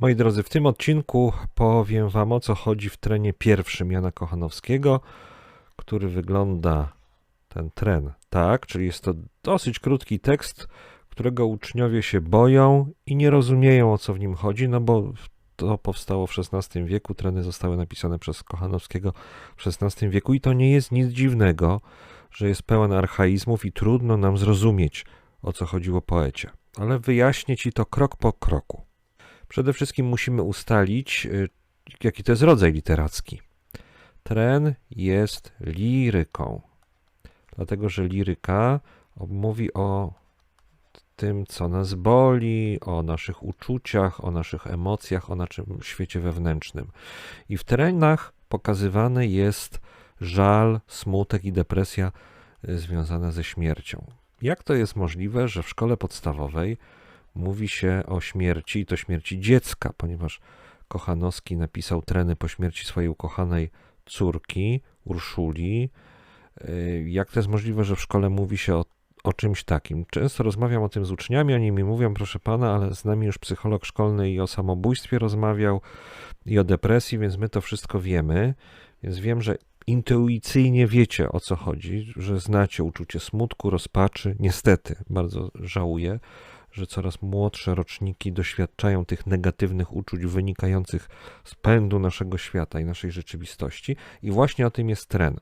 Moi drodzy, w tym odcinku powiem Wam o co chodzi w trenie pierwszym Jana Kochanowskiego, który wygląda ten tren tak, czyli jest to dosyć krótki tekst, którego uczniowie się boją i nie rozumieją o co w nim chodzi, no bo to powstało w XVI wieku, treny zostały napisane przez Kochanowskiego w XVI wieku i to nie jest nic dziwnego, że jest pełen archaizmów i trudno nam zrozumieć o co chodziło poecie. Ale wyjaśnię Ci to krok po kroku. Przede wszystkim musimy ustalić, y, jaki to jest rodzaj literacki. Tren jest liryką, dlatego że liryka mówi o tym, co nas boli, o naszych uczuciach, o naszych emocjach, o naszym świecie wewnętrznym. I w trenach pokazywany jest żal, smutek i depresja y, związana ze śmiercią. Jak to jest możliwe, że w szkole podstawowej mówi się o śmierci, i to śmierci dziecka, ponieważ Kochanowski napisał treny po śmierci swojej ukochanej córki, Urszuli. Y, jak to jest możliwe, że w szkole mówi się o, o czymś takim? Często rozmawiam o tym z uczniami, oni mi mówią, proszę pana, ale z nami już psycholog szkolny i o samobójstwie rozmawiał, i o depresji, więc my to wszystko wiemy. Więc wiem, że intuicyjnie wiecie o co chodzi, że znacie uczucie smutku, rozpaczy. Niestety, bardzo żałuję, że coraz młodsze roczniki doświadczają tych negatywnych uczuć wynikających z pędu naszego świata i naszej rzeczywistości, i właśnie o tym jest tren.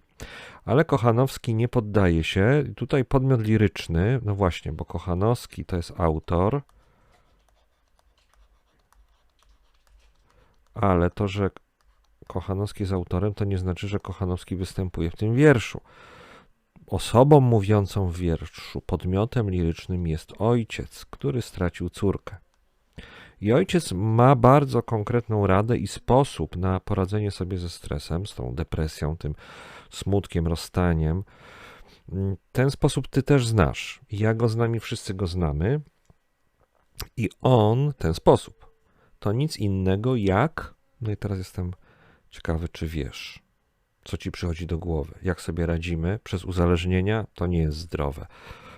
Ale Kochanowski nie poddaje się. Tutaj podmiot liryczny, no właśnie, bo Kochanowski to jest autor, ale to, że Kochanowski jest autorem, to nie znaczy, że Kochanowski występuje w tym wierszu. Osobą mówiącą w wierszu, podmiotem lirycznym jest ojciec, który stracił córkę. I ojciec ma bardzo konkretną radę i sposób na poradzenie sobie ze stresem, z tą depresją, tym smutkiem, rozstaniem. Ten sposób ty też znasz. Ja go znam i wszyscy go znamy. I on, ten sposób, to nic innego jak. No i teraz jestem ciekawy, czy wiesz co ci przychodzi do głowy, jak sobie radzimy przez uzależnienia, to nie jest zdrowe.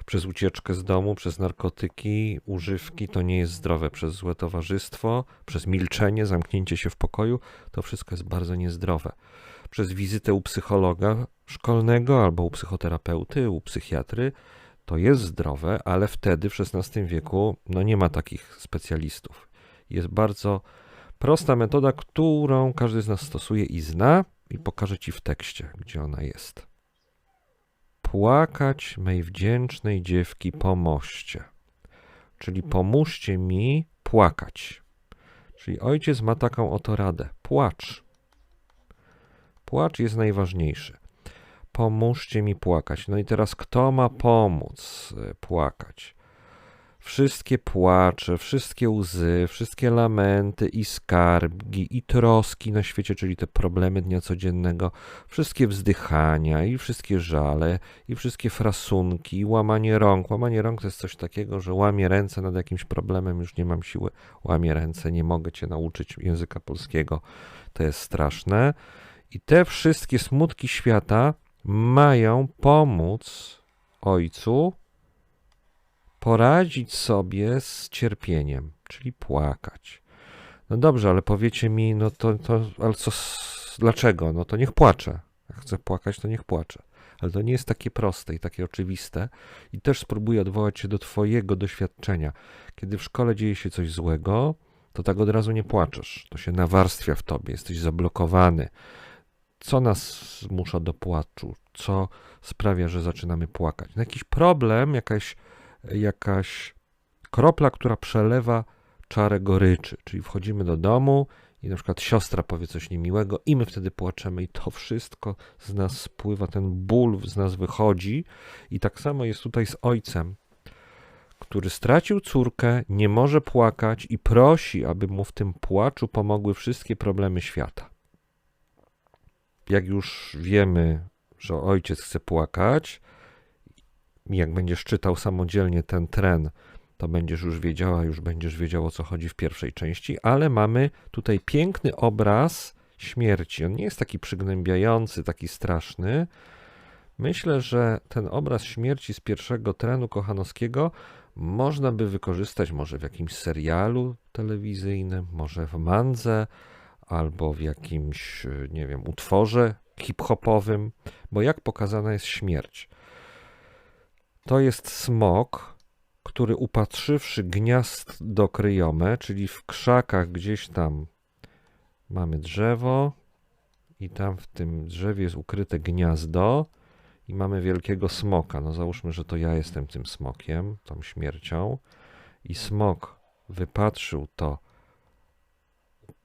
Przez ucieczkę z domu, przez narkotyki, używki, to nie jest zdrowe. Przez złe towarzystwo, przez milczenie, zamknięcie się w pokoju, to wszystko jest bardzo niezdrowe. Przez wizytę u psychologa szkolnego albo u psychoterapeuty, u psychiatry, to jest zdrowe, ale wtedy w XVI wieku no nie ma takich specjalistów. Jest bardzo prosta metoda, którą każdy z nas stosuje i zna, i pokażę ci w tekście, gdzie ona jest. Płakać mej wdzięcznej dziewki po moście. Czyli pomóżcie mi płakać. Czyli ojciec ma taką oto radę. Płacz. Płacz jest najważniejszy. Pomóżcie mi płakać. No i teraz kto ma pomóc e, płakać? Wszystkie płacze, wszystkie łzy, wszystkie lamenty i skargi i troski na świecie, czyli te problemy dnia codziennego, wszystkie wzdychania i wszystkie żale i wszystkie frasunki i łamanie rąk. Łamanie rąk to jest coś takiego, że łamię ręce nad jakimś problemem, już nie mam siły, łamię ręce, nie mogę cię nauczyć języka polskiego. To jest straszne. I te wszystkie smutki świata mają pomóc ojcu poradzić sobie z cierpieniem, czyli płakać. No dobrze, ale powiecie mi, no to, to ale co, dlaczego? No to niech płacze. Jak chce płakać, to niech płacze. Ale to nie jest takie proste i takie oczywiste. I też spróbuję odwołać się do Twojego doświadczenia. Kiedy w szkole dzieje się coś złego, to tak od razu nie płaczesz. To się nawarstwia w tobie, jesteś zablokowany. Co nas zmusza do płaczu? Co sprawia, że zaczynamy płakać? No jakiś problem, jakaś jakaś kropla, która przelewa czarę goryczy. Czyli wchodzimy do domu i na przykład siostra powie coś niemiłego i my wtedy płaczemy i to wszystko z nas spływa, ten ból z nas wychodzi. I tak samo jest tutaj z ojcem, który stracił córkę, nie może płakać i prosi, aby mu w tym płaczu pomogły wszystkie problemy świata. Jak już wiemy, że ojciec chce płakać, jak będziesz czytał samodzielnie ten tren, to będziesz już wiedziała, już będziesz wiedział o co chodzi w pierwszej części, ale mamy tutaj piękny obraz śmierci. On nie jest taki przygnębiający, taki straszny. Myślę, że ten obraz śmierci z pierwszego trenu Kochanowskiego można by wykorzystać może w jakimś serialu telewizyjnym, może w mandze, albo w jakimś, nie wiem, utworze hip-hopowym, bo jak pokazana jest śmierć? To jest smok, który upatrzywszy gniazdo kryjome, czyli w krzakach gdzieś tam mamy drzewo i tam w tym drzewie jest ukryte gniazdo i mamy wielkiego smoka. No załóżmy, że to ja jestem tym smokiem, tą śmiercią i smok wypatrzył to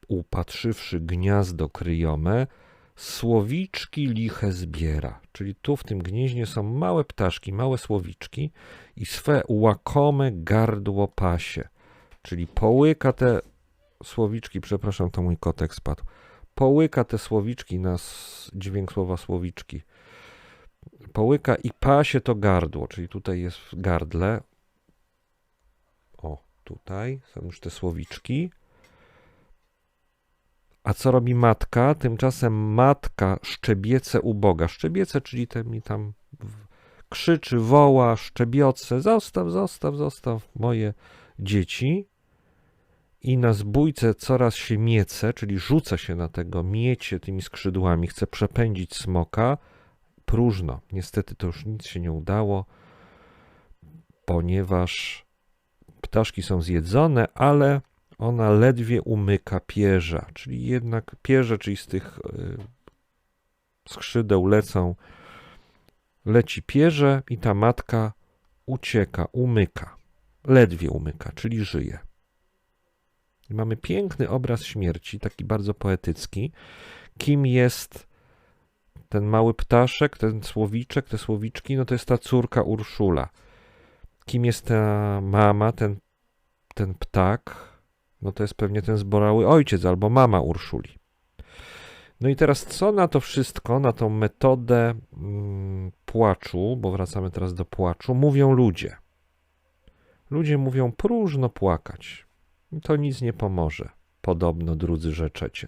upatrzywszy gniazdo kryjome, słowiczki liche zbiera. Czyli tu w tym gnieźnie są małe ptaszki, małe słowiczki i swe łakome gardło pasie. Czyli połyka te słowiczki, przepraszam, to mój kotek spadł. Połyka te słowiczki na dźwięk słowa słowiczki. Połyka i pasie to gardło, czyli tutaj jest w gardle. O, tutaj są już te słowiczki. A co robi matka? Tymczasem matka szczebiece uboga. Szczebiece, czyli ten mi tam krzyczy, woła, szczebioce, zostaw, zostaw, zostaw moje dzieci. I na zbójce coraz się miece, czyli rzuca się na tego, miecie tymi skrzydłami, chce przepędzić smoka. Próżno. Niestety to już nic się nie udało, ponieważ ptaszki są zjedzone, ale ona ledwie umyka pierza, czyli jednak pierze, czyli z tych y, skrzydeł lecą, leci pierze i ta matka ucieka, umyka, ledwie umyka, czyli żyje. Mamy piękny obraz śmierci, taki bardzo poetycki. Kim jest ten mały ptaszek, ten słowiczek, te słowiczki? No to jest ta córka Urszula. Kim jest ta mama, ten, ten ptak? No to jest pewnie ten zborały ojciec albo mama Urszuli. No i teraz co na to wszystko, na tą metodę mm, płaczu, bo wracamy teraz do płaczu, mówią ludzie. Ludzie mówią próżno płakać. To nic nie pomoże. Podobno drudzy rzeczecie.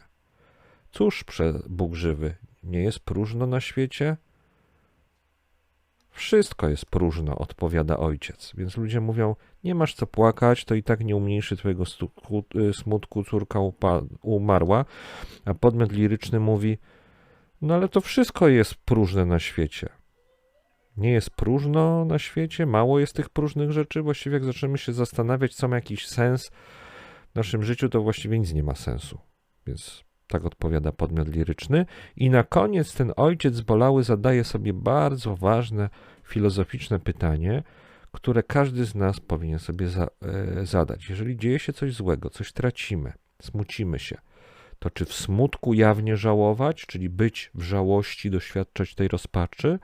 Cóż, Bóg żywy, nie jest próżno na świecie? Wszystko jest próżno, odpowiada ojciec. Więc ludzie mówią: Nie masz co płakać, to i tak nie umniejszy twojego y, smutku, córka umarła. A podmiot liryczny mówi: No ale to wszystko jest próżne na świecie. Nie jest próżno na świecie, mało jest tych próżnych rzeczy. Właściwie, jak zaczniemy się zastanawiać, co ma jakiś sens w naszym życiu, to właściwie nic nie ma sensu. Więc tak odpowiada podmiot liryczny. I na koniec ten ojciec bolały zadaje sobie bardzo ważne filozoficzne pytanie, które każdy z nas powinien sobie za, e, zadać. Jeżeli dzieje się coś złego, coś tracimy, smucimy się, to czy w smutku jawnie żałować, czyli być w żałości, doświadczać tej rozpaczy,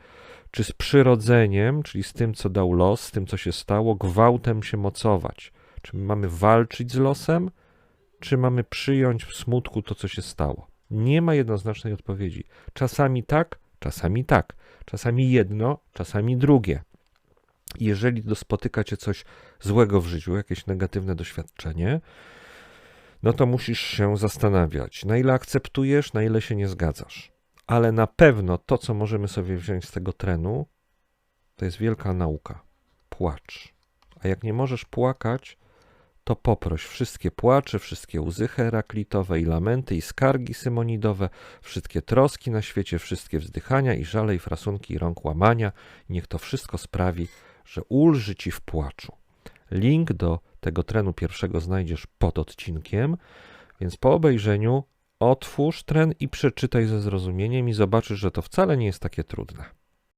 czy z przyrodzeniem, czyli z tym, co dał los, z tym, co się stało, gwałtem się mocować? Czy mamy walczyć z losem, czy mamy przyjąć w smutku to, co się stało? Nie ma jednoznacznej odpowiedzi. Czasami tak, czasami tak. Czasami jedno, czasami drugie. Jeżeli spotyka cię coś złego w życiu, jakieś negatywne doświadczenie, no to musisz się zastanawiać, na ile akceptujesz, na ile się nie zgadzasz. Ale na pewno to, co możemy sobie wziąć z tego trenu, to jest wielka nauka. Płacz. A jak nie możesz płakać, to poproś wszystkie płacze, wszystkie łzy heraklitowe i lamenty i skargi symonidowe, wszystkie troski na świecie, wszystkie wzdychania i żale i frasunki i rąk łamania, niech to wszystko sprawi, że ulży ci w płaczu. Link do tego trenu pierwszego znajdziesz pod odcinkiem, więc po obejrzeniu otwórz tren i przeczytaj ze zrozumieniem i zobaczysz, że to wcale nie jest takie trudne.